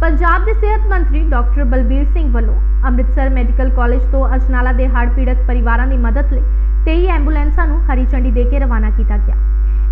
ਪੰਜਾਬ ਦੇ ਸਿਹਤ ਮੰਤਰੀ ਡਾਕਟਰ ਬਲਬੀਰ ਸਿੰਘ ਵੱਲੋਂ ਅੰਮ੍ਰਿਤਸਰ ਮੈਡੀਕਲ ਕਾਲਜ ਤੋਂ ਅਜਨਾਲਾ ਦੇ ਹੜ੍ਹ ਪੀੜਤ ਪਰਿਵਾਰਾਂ ਦੀ ਮਦਦ ਲਈ 23 ਐਂਬੂਲੈਂਸਾਂ ਨੂੰ ਹਰੀ ਝੰਡੀ ਦੇ ਕੇ ਰਵਾਨਾ ਕੀਤਾ ਗਿਆ।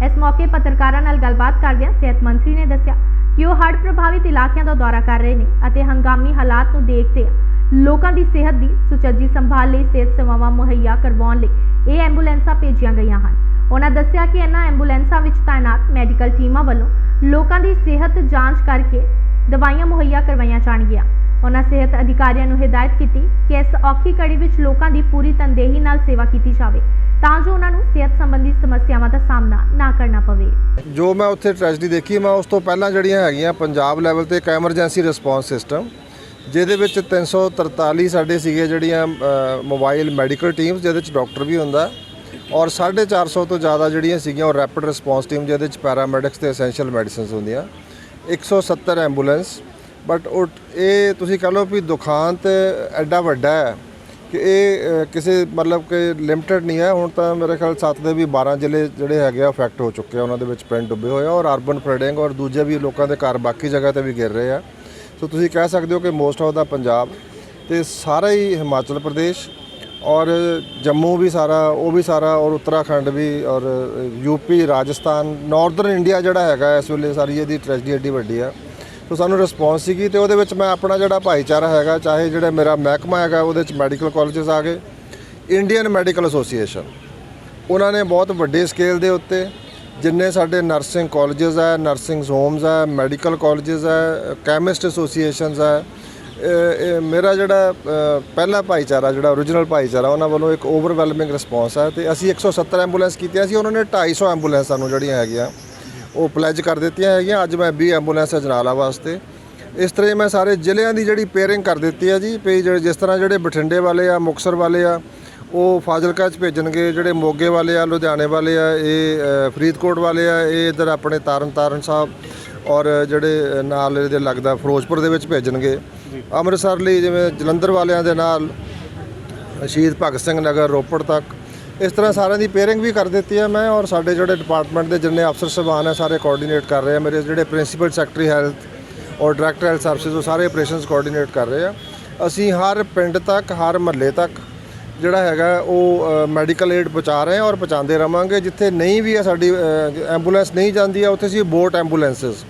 ਇਸ ਮੌਕੇ ਪੱਤਰਕਾਰਾਂ ਨਾਲ ਗੱਲਬਾਤ ਕਰਦਿਆਂ ਸਿਹਤ ਮੰਤਰੀ ਨੇ ਦੱਸਿਆ ਕਿ ਉਹ ਹੜ੍ਹ ਪ੍ਰਭਾਵਿਤ ਇਲਾਕਿਆਂ ਦਾ ਦੌਰਾ ਕਰ ਰਹੇ ਨੇ ਅਤੇ ਹੰਗਾਮੀ ਹਾਲਾਤ ਨੂੰ ਦੇਖਦੇ ਲੋਕਾਂ ਦੀ ਸਿਹਤ ਦੀ ਸੁਚੱਜੀ ਸੰਭਾਲ ਲਈ ਸਿਹਤ ਸੇਵਾਵਾਂ ਮੁਹੱਈਆ ਕਰਵਾਉਣ ਲਈ ਇਹ ਐਂਬੂਲੈਂਸਾਂ ਭੇਜੀਆਂ ਗਈਆਂ ਹਨ। ਉਹਨਾਂ ਦੱਸਿਆ ਕਿ ਇਹਨਾਂ ਐਂਬੂਲੈਂਸਾਂ ਵਿੱਚ ਤਾਇਨਾਤ ਮੈਡੀਕਲ ਟੀਮਾਂ ਵੱਲੋਂ ਲੋਕਾਂ ਦੀ ਸਿਹਤ ਜਾਂਚ ਕਰਕੇ ਦਵਾਈਆਂ ਮੁਹੱਈਆ ਕਰਵਾਈਆਂ ਜਾਣਗੀਆਂ। ਉਹਨਾਂ ਸਿਹਤ ਅਧਿਕਾਰੀਆਂ ਨੂੰ ਹਦਾਇਤ ਕੀਤੀ ਕਿ ਇਸ ਔਖੀ ਘੜੀ ਵਿੱਚ ਲੋਕਾਂ ਦੀ ਪੂਰੀ ਤਨਦੇਹੀ ਨਾਲ ਸੇਵਾ ਕੀਤੀ ਜਾਵੇ, ਤਾਂ ਜੋ ਉਹਨਾਂ ਨੂੰ ਸਿਹਤ ਸੰਬੰਧੀ ਸਮੱਸਿਆਵਾਂ ਦਾ ਸਾਹਮਣਾ ਨਾ ਕਰਨਾ ਪਵੇ। ਜੋ ਮੈਂ ਉੱਥੇ ਟ੍ਰੈਜਡੀ ਦੇਖੀ, ਮੈਂ ਉਸ ਤੋਂ ਪਹਿਲਾਂ ਜਿਹੜੀਆਂ ਹੈਗੀਆਂ ਪੰਜਾਬ ਲੈਵਲ ਤੇ ਇੱਕ ਐਮਰਜੈਂਸੀ ਰਿਸਪੌਂਸ ਸਿਸਟਮ ਜਿਹਦੇ ਵਿੱਚ 343 ਸਾਡੇ ਸੀਗੇ ਜਿਹੜੀਆਂ ਮੋਬਾਈਲ ਮੈਡੀਕਲ ਟੀਮਸ ਜਿਹਦੇ ਵਿੱਚ ਡਾਕਟਰ ਵੀ ਹੁੰਦਾ, ਔਰ 450 ਤੋਂ ਜ਼ਿਆਦਾ ਜਿਹੜੀਆਂ ਸੀਗੀਆਂ ਉਹ ਰੈਪਿਡ ਰਿਸਪੌਂਸ ਟੀਮ ਜਿਹਦੇ ਵਿੱਚ ਪੈਰਾਮੈਡਿਕਸ ਤੇ ਐਸੈਂਸ਼ੀਅਲ ਮੈਡੀਸਿਨਸ ਹੁੰਦੀਆਂ। 170 ਐਂਬੂਲੈਂਸ ਬਟ ਉਹ ਇਹ ਤੁਸੀਂ ਕਹ ਲਓ ਵੀ ਦੁਖਾਂਤ ਐਡਾ ਵੱਡਾ ਹੈ ਕਿ ਇਹ ਕਿਸੇ ਮਤਲਬ ਕਿ ਲਿਮਟਿਡ ਨਹੀਂ ਹੈ। ਹੁਣ ਤਾਂ ਮੇਰੇ ਖਿਆਲ ਸੱਤ ਦੇ ਵੀ 12 ਜ਼ਿਲ੍ਹੇ ਜਿਹੜੇ ਹੈਗੇ ਆ ਅਫੈਕਟ ਹੋ ਚੁੱਕੇ ਆ। ਉਹਨਾਂ ਦੇ ਵਿੱਚ ਪਿੰਡ ਡੁੱਬੇ ਹੋਏ ਆ ਔਰ ਅਰਬਨ ਫਲੱਡਿੰਗ ਔਰ ਦੂਜੇ ਵੀ ਲੋਕਾਂ ਦੇ ਘਰ ਬਾਕੀ ਜਗ੍ਹਾ ਤੇ ਵੀ ਗਿਰ ਰਹੇ ਆ। ਸੋ ਤੁਸੀਂ ਕਹਿ ਸਕਦੇ ਹੋ ਕਿ ਮੋਸਟ ਆਫ ਦਾ ਪੰਜਾਬ ਤੇ ਸਾਰਾ ਹੀ ਹਿਮਾਚਲ ਪ੍ਰਦੇਸ਼ ਔਰ ਜੰਮੂ ਵੀ ਸਾਰਾ, ਉਹ ਵੀ ਸਾਰਾ, ਔਰ ਉੱਤਰਾਖੰਡ ਵੀ, ਔਰ ਯੂਪੀ, ਰਾਜਸਥਾਨ ਨਾਰਥਰਨ ਇੰਡੀਆ ਜਿਹੜਾ ਹੈਗਾ ਇਸ ਵੇਲੇ ਸਾਰੀ ਇਹਦੀ ਟ੍ਰੈਜਡੀ ਐਡੀ ਵੱਡੀ ਆ। ਸੋ ਸਾਨੂੰ ਰਿਸਪੌਂਸ ਸੀਗੀ ਤੇ ਉਹਦੇ ਵਿੱਚ ਮੈਂ ਆਪਣਾ ਜਿਹੜਾ ਭਾਈਚਾਰਾ ਹੈਗਾ, ਚਾਹੇ ਜਿਹੜਾ ਮੇਰਾ ਮਹਿਕਮਾ ਹੈਗਾ, ਉਹਦੇ ਵਿੱਚ ਮੈਡੀਕਲ ਕਾਲਜਸ ਆ ਗਏ ਇੰਡੀਅਨ ਮੈਡੀਕਲ ਐਸੋਸੀਏਸ਼ਨ ਉਹਨਾਂ ਨੇ ਬਹੁਤ ਵੱਡੇ ਸਕੇਲ ਦੇ ਉੱਤੇ ਜਿੰਨੇ ਸਾਡੇ ਨਰਸਿੰਗ ਕਾਲਜਸ ਹੈ ਨਰਸਿੰਗ ਹੋਮਸ ਹੈ ਮੈਡੀਕਲ ਕਾਲਜਸ ਹੈ ਕੈਮਿਸਟ ਐਸੋਸੀਏਸ਼ਨਸ ਹੈ ਮੇਰਾ ਜਿਹੜਾ ਪਹਿਲਾ ਭਾਈਚਾਰਾ, ਜਿਹੜਾ origignal ਭਾਈਚਾਰਾ, ਉਹਨਾਂ ਵੱਲੋਂ ਇੱਕ ਓਵਰਵੈਲਮਿੰਗ ਰਿਸਪੌਂਸ ਹੈ ਤੇ ਅਸੀਂ 170 ਐਂਬੂਲੈਂਸ ਕੀਤੀਆਂ ਸੀ, ਉਹਨਾਂ ਨੇ 250 ਐਂਬੂਲੈਂਸ ਸਾਨੂੰ ਜਿਹੜੀਆਂ ਹੈਗੀਆਂ, ਉਹ ਪਲੇਜ ਕਰ ਦਿੱਤੀਆਂ ਹੈਗੀਆਂ, ਅੱਜ ਮੈਂ 20 ਐਂਬੂਲੈਂਸ ਅਜਨਾਲਾ ਵਾਸਤੇ। ਇਸ ਤਰ੍ਹਾਂ ਹੀ ਮੈਂ ਸਾਰੇ ਜ਼ਿਲ੍ਹਿਆਂ ਦੀ ਜਿਹੜੀ ਪੇਅਰਿੰਗ ਕਰ ਦਿੱਤੀ ਹੈ ਜੀ, ਵੀ ਜਿਹੜੇ, ਜਿਸ ਤਰ੍ਹਾਂ ਜਿਹੜੇ ਬਠਿੰਡੇ ਵਾਲੇ ਆ ਮੁਕਸਰ ਵਾਲੇ ਆ, ਉਹ ਫਾਜ਼ਿਲਕਾ ਚ ਭੇਜਣਗੇ, ਜਿਹੜੇ ਮੋਗੇ ਵਾਲੇ ਆ, ਲੁਧਿਆਣੇ ਵਾਲੇ ਆ, ਇਹ ਫਰੀਦਕੋਟ ਵਾਲੇ ਆ, ਇਹ ਇਧਰ ਆਪਣੇ ਤਾਰਨ ਤਾਰਨ ਸਾਹਿਬ ਔਰ ਜਿਹੜੇ ਨਾਲ ਇਹਦੇ ਲੱਗਦਾ ਫਿਰੋਜ਼ਪੁਰ ਦੇ ਵਿੱਚ ਭੇਜਣਗੇ। ਅੰਮ੍ਰਿਤਸਰ ਲਈ ਜਿਵੇਂ ਜਲੰਧਰ ਵਾਲਿਆਂ ਦੇ ਨਾਲ ਸ਼ਹੀਦ ਭਗਤ ਸਿੰਘ ਨਗਰ, ਰੋਪੜ ਤੱਕ, ਇਸ ਤਰ੍ਹਾਂ ਸਾਰਿਆਂ ਦੀ ਪੇਅਰਿੰਗ ਵੀ ਕਰ ਦਿੱਤੀ ਹੈ ਮੈਂ ਔਰ ਸਾਡੇ ਜਿਹੜੇ ਡਿਪਾਰਟਮੈਂਟ ਦੇ ਜਿੰਨੇ ਅਫਸਰ ਸਭਾਨ ਹੈ, ਸਾਰੇ ਕੋਆਰਡੀਨੇਟ ਕਰ ਰਹੇ ਆ। ਮੇਰੇ ਜਿਹੜੇ ਪ੍ਰਿੰਸੀਪਲ ਸੈਕਟਰੀ ਹੈਲਥ ਔਰ ਡਾਇਰੈਕਟਰ ਹੈਲਥ ਸਰਵਿਸਿਜ਼ ਉਹ ਸਾਰੇ ਆਪਰੇਸ਼ਨਸ ਕੋਆਰਡੀਨੇਟ ਕਰ ਰਹੇ ਆ। ਅਸੀਂ ਹਰ ਪਿੰਡ ਤੱਕ, ਹਰ ਮਹੱਲੇ ਤੱਕ ਜਿਹੜਾ ਹੈਗਾ ਉਹ ਮੈਡੀਕਲ ਏਡ ਪਹੁੰਚਾ ਰਹੇ ਹਾਂ ਔਰ ਪਹੁੰਚਾਉਂਦੇ ਰਵਾਂਗੇ। ਜਿੱਥੇ ਨਹੀਂ ਵੀ ਹੈ ਸਾਡੀ ਐਂਬੂਲੈਂਸ ਨਹੀਂ ਜਾਂਦੀ ਹੈ, ਉੱਥੇ ਅਸੀਂ ਬੋਟ ਐਂਬੂਲੈਂਸਸ